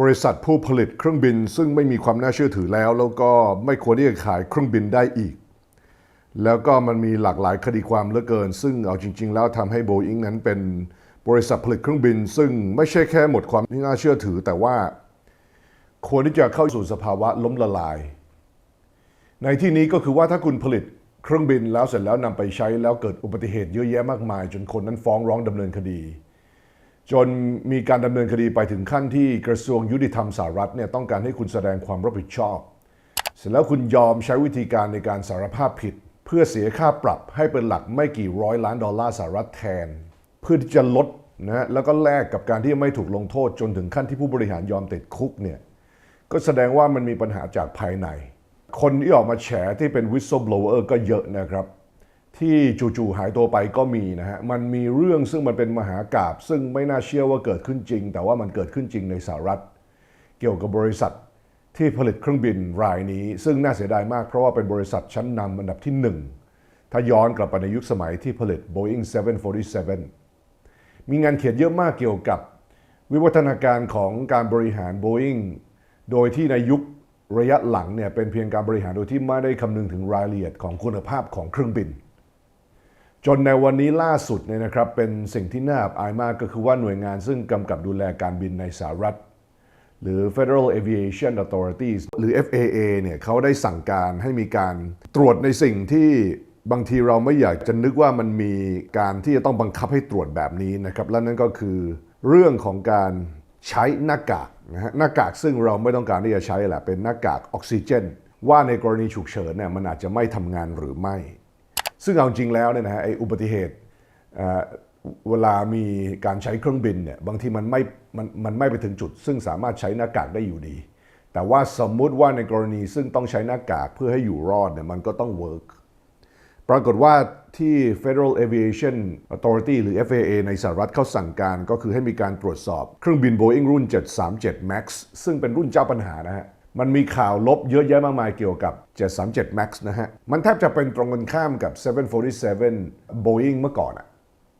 บริษัทผู้ผลิตเครื่องบินซึ่งไม่มีความน่าเชื่อถือแล้ว แล้วก็ไม่ควรที่จะขายเครื่องบินได้อีก แล้วก็มันมีหลากหลายคดีความเหลือเกิน ซึ่งเอาจริง ๆ แล้วทำให้โบอิงนั้นเป็นบริษัทผลิตเครื่องบิน ซึ่งไม่ใช่แค่หมดความน่าเชื่อถือ แต่ว่าควรที่จะเข้าสู่สภาวะล้มละลาย ในที่นี้ก็คือว่าถ้าคุณผลิตเครื่องบินแล้วเสร็จแล้วนำไปใช้แล้วเกิดอุบัติเหตุเยอะแยะมากมาย จนคนนั้นฟ้องร้องดำเนินคดี จนมีการดำเนินคดีไปถึงขั้นที่กระทรวงยุติธรรมสหรัฐเนี่ยต้องการให้คุณแสดงความรับผิดชอบ เสร็จแล้วคุณยอมใช้วิธีการในการสารภาพผิด เพื่อเสียค่าปรับให้เป็นหลักไม่กี่ร้อยล้านดอลลาร์สหรัฐแทน เพื่อที่จะลดนะแล้วก็แลกกับการที่ไม่ถูกลงโทษจนถึงขั้นที่ผู้บริหารยอมติดคุกเนี่ยก็แสดงว่ามันมีปัญหาจากภายใน คนที่ออกมาแฉที่เป็น whistleblower ก็เยอะนะครับ ที่จู่ๆหายตัวไปก็มีนะฮะ มันมีเรื่องซึ่งมันเป็นมหากาบซึ่งไม่น่าเชื่อว่าเกิดขึ้นจริง แต่ว่ามันเกิดขึ้นจริงในสหรัฐ เกี่ยวกับบริษัทที่ผลิตเครื่องบินรายนี้ ซึ่งน่าเสียดายมากเพราะว่าเป็นบริษัทชั้นนำอันดับที่หนึ่งถ้าย้อนกลับไปในยุคสมัยที่ผลิต Boeing 747 มีงานเขียนเยอะมากเกี่ยวกับวิวัฒนาการของการบริหาร Boeing โดยที่ในยุคระยะหลังเนี่ยเป็นเพียงการบริหารโดยที่ไม่ได้คำนึงถึงรายละเอียดของคุณภาพของเครื่องบิน จนในวันนี้ล่าสุดเนี่ยนะครับเป็นสิ่งที่น่าอับอายมากก็คือว่าหน่วยงานซึ่งกำกับดูแลการบินในสหรัฐ หรือ Federal Aviation Authorities หรือ FAA เนี่ยเขาได้สั่งการให้มีการตรวจในสิ่งที่บางทีเราไม่อยากจะนึกว่ามันมีการที่จะต้องบังคับให้ตรวจแบบนี้นะครับ และนั่นก็คือเรื่องของการใช้หน้ากากนะฮะหน้ากากซึ่งเราไม่ต้องการที่จะใช้แหละเป็นหน้ากากออกซิเจน ว่าในกรณีฉุกเฉินเนี่ยมันอาจจะไม่ทำงานหรือไม่ ซึ่งเอาจริงแล้วเนี่ยนะฮะไออุบัติเหตุเอ่อเวลามีการใช้เครื่องบินเนี่ยบางทีมันไม่มันมันไม่ไปถึงจุด ซึ่งสามารถใช้หน้ากากได้อยู่ดี แต่ว่าสมมุติว่าในกรณีซึ่งต้องใช้หน้ากากเพื่อให้อยู่รอดเนี่ยมันก็ต้องเวิร์กปรากฏว่าที่ Federal Aviation Authority หรือ FAA ในสหรัฐเขาสั่งการก็คือให้มีการตรวจสอบเครื่องบิน Boeing รุ่น 737 MAX ซึ่งเป็นรุ่นเจ้าปัญหานะฮะ มันมีข่าวลบเยอะแยะมากมายเกี่ยวกับ 737 MAX นะฮะ มันแทบจะเป็นตรงกันข้ามกับ 747 Boeing เมื่อก่อนอะ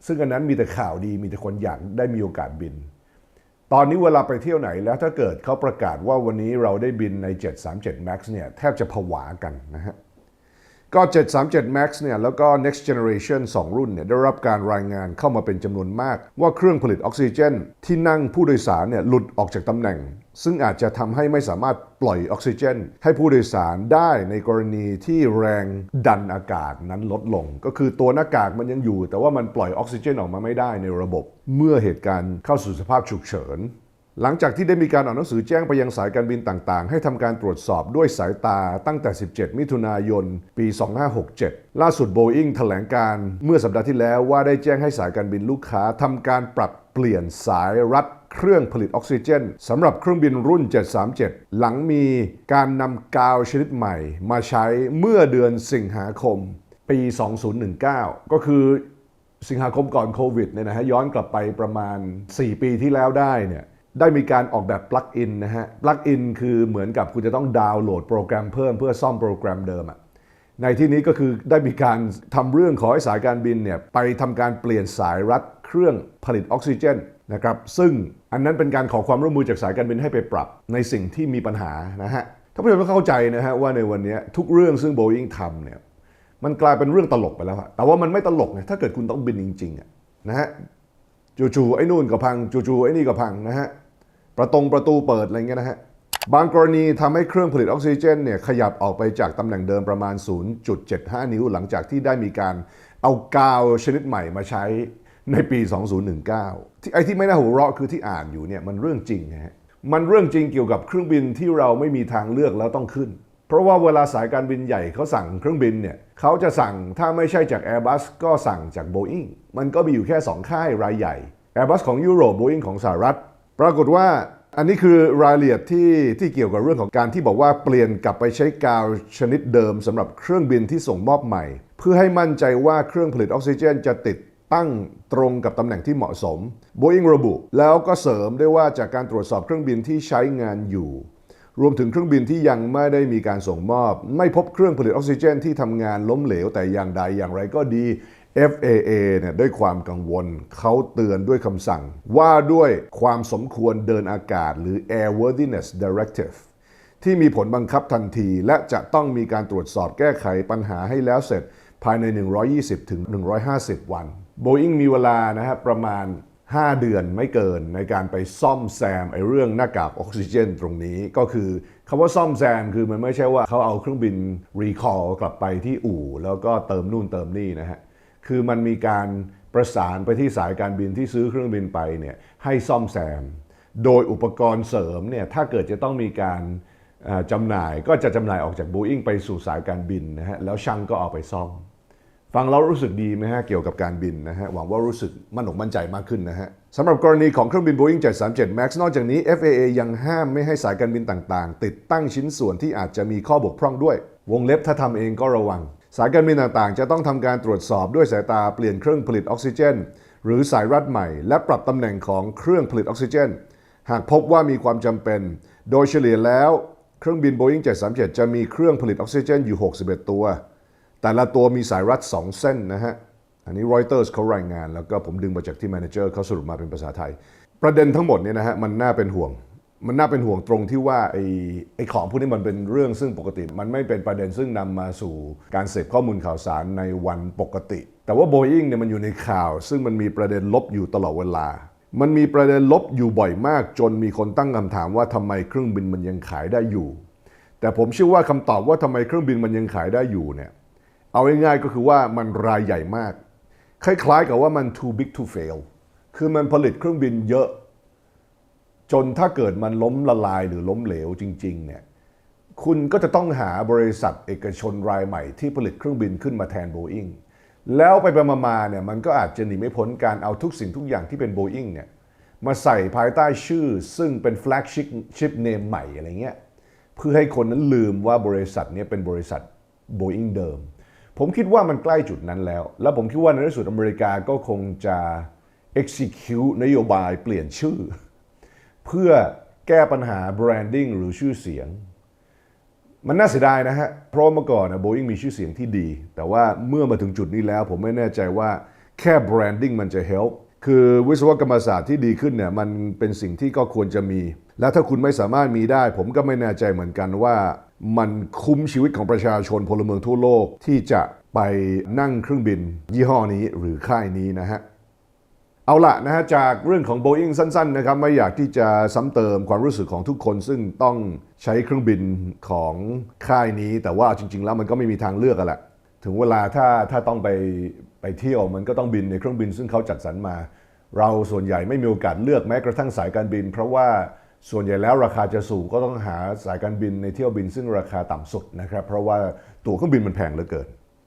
ซึ่งอันนั้นมีแต่ข่าวดีมีแต่คนอยากได้มีโอกาสบิน ตอนนี้เวลาไปเที่ยวไหนแล้วถ้าเกิดเขาประกาศว่าวันนี้เราได้บินใน 737 MAX เนี่ยแทบจะผวากันนะฮะ ก็ 737 MAX เนี่ย แล้วก็ Next Generation 2 รุ่นเนี่ย ได้รับการรายงานเข้ามาเป็นจำนวนมาก ว่าเครื่องผลิตออกซิเจน ที่นั่งผู้โดยสารเนี่ย หลุดออกจากตำแหน่ง ซึ่งอาจจะทำให้ไม่สามารถปล่อยออกซิเจน ให้ผู้โดยสารได้ในกรณีที่แรงดันอากาศนั้นลดลง ก็คือตัวหน้ากากมันยังอยู่ แต่ว่ามันปล่อยออกซิเจนออกมาไม่ได้ในระบบ เมื่อเหตุการณ์เข้าสู่สภาพฉุกเฉิน หลังจากที่ได้มีการออกหนังสือแจ้งไปยังสายการบินต่างๆ ให้ทำการตรวจสอบด้วยสายตาตั้งแต่ 17 มิถุนายน ปี 2567 ล่าสุด Boeing แถลงการเมื่อสัปดาห์ที่แล้วว่าได้แจ้งให้สายการบินลูกค้าทำการปรับเปลี่ยนสายรัดเครื่องผลิตออกซิเจนสำหรับเครื่องบินรุ่น 737 หลังมีการนำกาวชนิดใหม่ มาใช้เมื่อเดือนสิงหาคม ปี 2019 ก็คือสิงหาคมก่อนโควิดเนี่ยนะฮะย้อนกลับไปประมาณ 4 ปีที่แล้วได้เนี่ย ได้มีการออกแบบปลั๊กอินนะฮะ ปลั๊กอินคือเหมือนกับคุณจะต้องดาวน์โหลดโปรแกรมเพิ่มเพื่อซ่อมโปรแกรมเดิมอะในที่นี้ก็คือได้มีการทำเรื่องขอให้สายการบินเนี่ยไปทำการเปลี่ยนสายรัดเครื่องผลิตออกซิเจนนะครับ ซึ่งอันนั้นเป็นการขอความร่วมมือจากสายการบินให้ไปปรับในสิ่งที่มีปัญหานะฮะท่านผู้ชมต้องเข้าใจนะฮะว่าในวันนี้ทุกเรื่องซึ่ง Boeing ทำเนี่ยมันกลายเป็นเรื่องตลกไปแล้วอะแต่ว่ามันไม่ตลกไงถ้าเกิดคุณต้องบินจริงๆอะนะฮะจู่ๆไอ้นู่นก็พังจู่ๆไอ้นี่ก็พังนะฮะ ประตงประตูเปิดอะไรเงี้ยนะฮะบางกรณีทำให้เครื่องผลิตออกซิเจนเนี่ยขยับออกไปจากตำแหน่งเดิมประมาณ 0.75 นิ้วหลังจากที่ได้มีการเอากาวชนิดใหม่มาใช้ในปี 2019 ที่ไอ้ที่ไม่น่าหัวเราะคือที่อ่านอยู่เนี่ยมันเรื่องจริงนะฮะมันเรื่องจริงเกี่ยวกับเครื่องบินที่เราไม่มีทางเลือกแล้วต้องขึ้น เพราะว่าเวลาสายการบินใหญ่เขาสั่งเครื่องบินเนี่ยเขาจะสั่งถ้าไม่ใช่จาก Airbus ก็สั่งจาก Boeing มันก็มีอยู่แค่ 2 ค่ายรายใหญ่ Airbus ของยุโรป Boeing ของสหรัฐ ปรากฏว่าอันนี้คือรายละเอียดที่ที่เกี่ยวกับเรื่องของการที่บอกว่าเปลี่ยนกลับไปใช้กาวชนิดเดิมสำหรับเครื่องบินที่ส่งมอบใหม่ เพื่อให้มั่นใจว่าเครื่องผลิตออกซิเจนจะติดตั้งตรงกับตำแหน่งที่เหมาะสม Boeing ระบุ แล้วก็เสริมได้ว่าจากการตรวจสอบเครื่องบินที่ใช้งานอยู่ รวมถึงเครื่องบินที่ยังไม่ได้มีการส่งมอบ ไม่พบเครื่องผลิตออกซิเจนที่ทำงานล้มเหลวแต่อย่างใดอย่างไรก็ดี FAA เนี่ยด้วยความกังวลเขาเตือนด้วยคำสั่ง ว่าด้วยความสมควรเดินอากาศหรือ Airworthiness Directive ที่มีผลบังคับทันทีและจะต้องมีการตรวจสอบแก้ไขปัญหาให้แล้วเสร็จภายใน 120ถึง150 วัน Boeing มีเวลานะฮะประมาณ 5 เดือนไม่เกินในการไปซ่อมแซมไอ้เรื่องหน้ากากออกซิเจนตรงนี้ก็คือคำว่าซ่อมแซมคือมันไม่ใช่ว่าเขาเอาเครื่องบินรีคอลกลับไปที่อู่ แล้วก็เติมนู่นเติมนี่นะฮะ คือมันมีการประสานไปที่สายการบินที่ซื้อเครื่องบินไปเนี่ยให้ซ่อมแซม โดยอุปกรณ์เสริมเนี่ยถ้าเกิดจะต้องมีการจำหน่ายก็จะจำหน่ายออกจาก Boeing ไปสู่สายการบินนะฮะแล้วช่างก็เอาไปซ่อม ฟังแล้วรู้สึกดีไหมฮะเกี่ยวกับการบินนะฮะหวังว่ารู้สึกมั่นอกมั่นใจมากขึ้นนะฮะสำหรับกรณีของเครื่องบิน Boeing 737 MAX นอกจากนี้ FAA ยังห้ามไม่ให้สายการบินต่างๆ ติดตั้งชิ้นส่วนที่อาจจะมีข้อบกพร่องด้วย วงเล็บถ้าทำเองก็ระวัง สายการบินต่างๆ จะต้องทำการตรวจสอบด้วยสายตาเปลี่ยนเครื่องผลิตออกซิเจน หรือสายรัดใหม่ และปรับตำแหน่งของเครื่องผลิตออกซิเจน หากพบว่ามีความจำเป็น โดยเฉลี่ยแล้วเครื่องบิน Boeing 737 จะมีเครื่องผลิตออกซิเจนอยู่ 61 ตัว แต่ละตัวมีสายรัด 2 เส้นนะฮะ อันนี้ Reuters เขารายงาน แล้วก็ผมดึงมาจากที่ Manager เขาสรุปมาเป็นภาษาไทย ประเด็นทั้งหมดเนี่ยนะฮะมันน่าเป็นห่วง มันน่าเป็นห่วงตรงที่ว่าไอ้ไอ้ของพวกนี้มันเป็นเรื่องซึ่งปกติ มันไม่เป็นประเด็นซึ่งนำมาสู่การเสพข้อมูลข่าวสารในวันปกติ แต่ว่า Boeing เนี่ยมันอยู่ในข่าว ซึ่งมันมีประเด็นลบอยู่ตลอดเวลา มันมีประเด็นลบอยู่บ่อยมาก จนมีคนตั้งคำถามว่าทำไมเครื่องบินมันยังขายได้อยู่ แต่ผมเชื่อว่าคำตอบว่าทำไมเครื่องบินมันยังขายได้อยู่เนี่ยเอาง่ายๆก็คือว่ามันรายใหญ่มาก คล้ายๆกับว่ามัน too big to fail คือมันผลิตเครื่องบินเยอะ จนถ้าเกิดมันล้มละลายหรือล้มเหลวจริงๆเนี่ยคุณก็จะต้องหาบริษัทเอกชนรายใหม่ที่ผลิตเครื่องบินขึ้นมาแทน Boeing แล้วไปไปมาๆเนี่ยมันก็อาจจะหนีไม่พ้นการเอาทุกสิ่งทุกอย่างที่เป็น Boeing เนี่ยมาใส่ภายใต้ชื่อซึ่งเป็น flagship ship name ใหม่อะไรเงี้ยเพื่อให้คนนั้นลืมว่าบริษัทนี้เป็นบริษัท Boeing เดิม ผมคิดว่ามันใกล้จุดนั้นแล้ว แล้วผมคิดว่าในที่สุดอเมริกาก็คงจะ execute นโยบายเปลี่ยนชื่อ เพื่อแก้ปัญหา branding หรือชื่อเสียง มันน่าเสียดายนะฮะ เพราะเมื่อก่อนนะโบอิงมีชื่อเสียงที่ดี แต่ว่าเมื่อมาถึงจุดนี้แล้ว ผมไม่แน่ใจว่าแค่ branding มันจะ help คือวิศวกรรมศาสตร์ที่ดีขึ้นเนี่ยมันเป็นสิ่งที่ก็ควรจะมี แล้วถ้าคุณไม่สามารถมีได้ ผมก็ไม่แน่ใจเหมือนกันว่า มันคุ้มชีวิตของประชาชนพลเมืองทั่วโลกที่จะไปนั่งเครื่องบิน ยี่ห้อนี้หรือค่ายนี้นะฮะ เอาละนะฮะจากเรื่องของ Boeing สั้นๆนะครับไม่อยากที่จะซ้ำเติมความรู้สึกของทุกคนซึ่งต้องใช้เครื่องบินของค่ายนี้ แต่ว่าจริง ๆ แล้วมันก็ไม่มีทางเลือกกันแหละถึงเวลาถ้าถ้าต้องไปไปเที่ยวมันก็ต้องบินในเครื่องบินซึ่งเขาจัดสรรมา เราส่วนใหญ่ไม่มีโอกาสเลือกแม้กระทั่งสายการบิน เพราะว่าส่วนใหญ่แล้วราคาจะสูงก็ต้องหาสายการบินในเที่ยวบินซึ่งราคาต่ำสุดนะครับเพราะว่าตั๋วเครื่องบินมันแพงเหลือเกิน